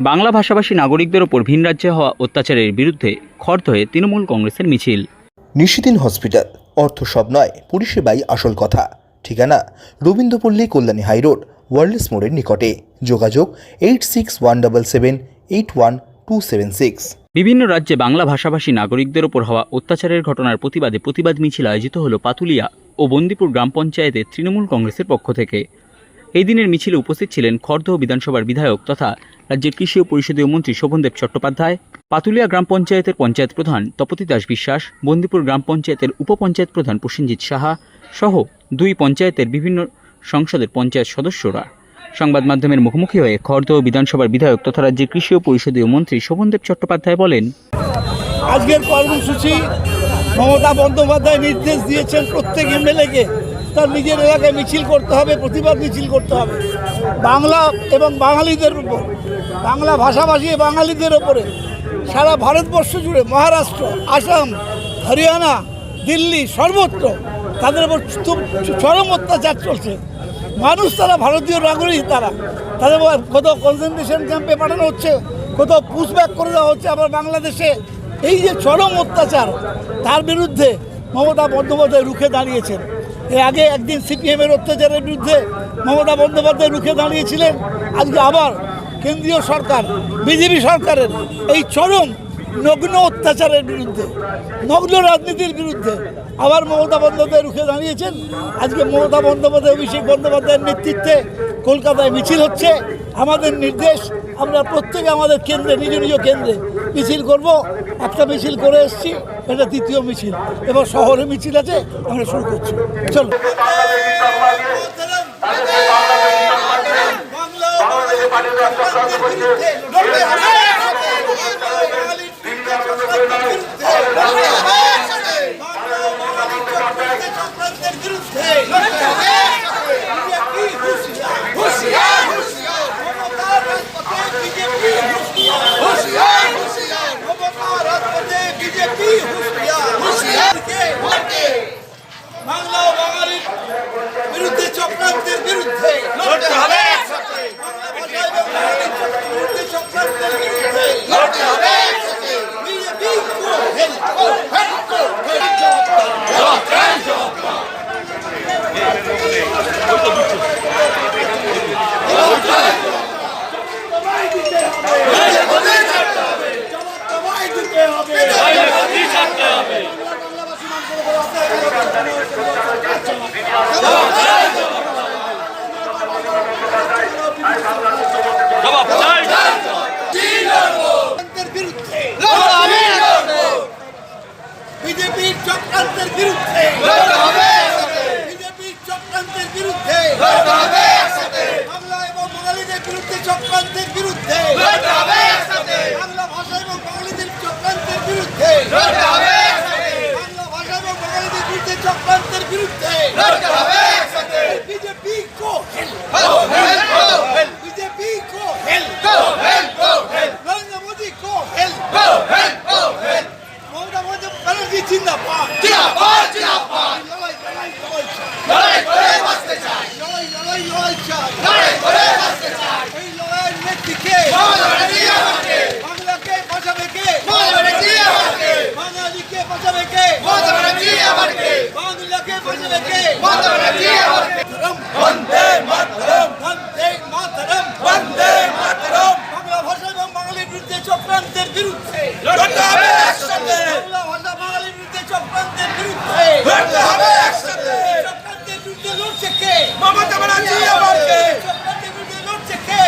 বাংলা ভাষাভাষী নাগরিকদের ওপর ভিন রাজ্যে হওয়া অত্যাচারের বিরুদ্ধে খর্দ হয়ে তৃণমূল কংগ্রেসের মিছিল। নিশিদিন হসপিটাল অর্থ সব নয় পরিষেবাই আসল কথা। ঠিকানা রবীন্দ্রপল্লী কল্যাণী হাইরোড ওয়ার্ল্ডস মোড়ের নিকটে। যোগাযোগ eight six one double seven eight one two seven six. বিভিন্ন রাজ্যে বাংলা ভাষাভাষী নাগরিকদের ওপর হওয়া অত্যাচারের ঘটনার প্রতিবাদে প্রতিবাদ মিছিল আয়োজিত হল পাতুলিয়া ও বন্দিপুর গ্রাম পঞ্চায়েতের তৃণমূল কংগ্রেসের পক্ষ থেকে। এই দিনের মিছিলে উপস্থিত ছিলেন খর্দহ বিধানসভার বিধায়ক তথা রাজ্যের কৃষি ও পরিষদীয় মন্ত্রী শোভনদেব চট্টোপাধ্যায়, পাতুলিয়া গ্রাম পঞ্চায়েতের পঞ্চায়েত প্রধান তপতি দাস বিশ্বাস, বন্দিপুর গ্রাম পঞ্চায়েতের উপপঞ্চায়েত প্রধান প্রসেনজিৎ সাহা সহ দুই পঞ্চায়েতের বিভিন্ন সংসদের পঞ্চায়েত সদস্যরা। সংবাদ মাধ্যমের মুখোমুখি হয়ে খর্দহ বিধানসভার বিধায়ক তথা রাজ্যের কৃষি ও পরিষদীয় মন্ত্রী শোভনদেব চট্টোপাধ্যায় বলেন, আজকের কর্মসূচি মমতা বন্দ্যোপাধ্যায় নির্দেশ দিয়েছেন প্রত্যেক এমএলএকে তার নিজের এলাকায় মিছিল করতে হবে, প্রতিবাদ মিছিল করতে হবে। বাংলা এবং বাঙালিদের উপর, বাংলা ভাষাভাষী বাঙালিদের ওপরে সারা ভারতবর্ষ জুড়ে মহারাষ্ট্র, আসাম, হরিয়ানা, দিল্লি সর্বত্র তাদের উপর চরম অত্যাচার চলছে। মানুষ তারা, ভারতীয় নাগরিক তারা। তাদের কোথাও কনসেন্ট্রেশন ক্যাম্পে পাঠানো হচ্ছে, কোথাও পুশব্যাক করে দেওয়া হচ্ছে আবার বাংলাদেশে। এই যে চরম অত্যাচার, তার বিরুদ্ধে মমতা বন্দ্যোপাধ্যায় রুখে দাঁড়িয়েছেন। এর আগে একদিন সিপিএমের অত্যাচারের বিরুদ্ধে মমতা বন্দ্যোপাধ্যায় রুখে দাঁড়িয়েছিলেন, আজকে আবার কেন্দ্রীয় সরকার, বিজেপি সরকারের এই চরম নগ্ন অত্যাচারের বিরুদ্ধে, নগ্ন রাজনীতির বিরুদ্ধে আবার মমতা বন্দ্যোপাধ্যায় রুখে দাঁড়িয়েছেন। আজকে মমতা বন্দ্যোপাধ্যায়, অভিষেক বন্দ্যোপাধ্যায়ের নেতৃত্বে কলকাতায় মিছিল হচ্ছে। আমাদের নির্দেশ আমরা প্রত্যেকে আমাদের কেন্দ্রে, নিজ নিজ কেন্দ্রে মিছিল করব। একটা মিছিল করে এসেছি, এটা দ্বিতীয় মিছিল। এবার শহরে মিছিল আছে, আমরা শুরু করছি। চলো বাংলা ও বাঙালির বিরুদ্ধে চক্রান্তের বিরুদ্ধে লড়তে হবে বাংলা ভাষা এবং বাঙালির চক্রান্তের বিরুদ্ধে চক্রান্তের বিরুদ্ধে লড়তে হবে বিজেপি কো হেল্প কো হেল্প কো জবাব দিতে হবে চক্রান্তের বিরুদ্ধে বিজেপির চক্রান্তের বিরুদ্ধে। বিজেপির চক্রান্তের বিরুদ্ধে। বাংলা এবং বাঙালিদের বিরুদ্ধে চক্রান্তের বিরুদ্ধে। বাংলা ভাষা এবং বাঙালিদের চক্রান্তের বিরুদ্ধে বাংলা ভাষা এবং বাঙালিদের বিরুদ্ধে চক্রান্তের বিরুদ্ধে বিজেপি কো হেল্প বিজেপি কো হেল্প নরেন্দ্র মোদী কো হেল্প মমতা বন্দ্যোপাধ্যায় ব্যানার্জি জিন্দাবাদ লড়াই লড়াই লড়াই চাই। লড়াই লড়াই লড়াই চাই। এই লড়াইয়ের নেত্রীকে বাংলাকে বাঁচাবে কে বাঙালিকে বাঁচাবে কে বাংলাকে বাঁচাবে কে বন্দে মাতরম। বন্দে মাতরম বন্দে মাতরম। বাংলা ভাষা এবং বাঙালির বিরুদ্ধে চক্রান্তের বিরুদ্ধে। লড়তে হবে একসাথে। বাংলা ভাষা বাঙালির বিরুদ্ধে চক্রান্তের বিরুদ্ধে। লড়তে হবে একসাথে। চক্রান্তের বিরুদ্ধে লড়ছে কে? মমতা ব্যানার্জি আবার কে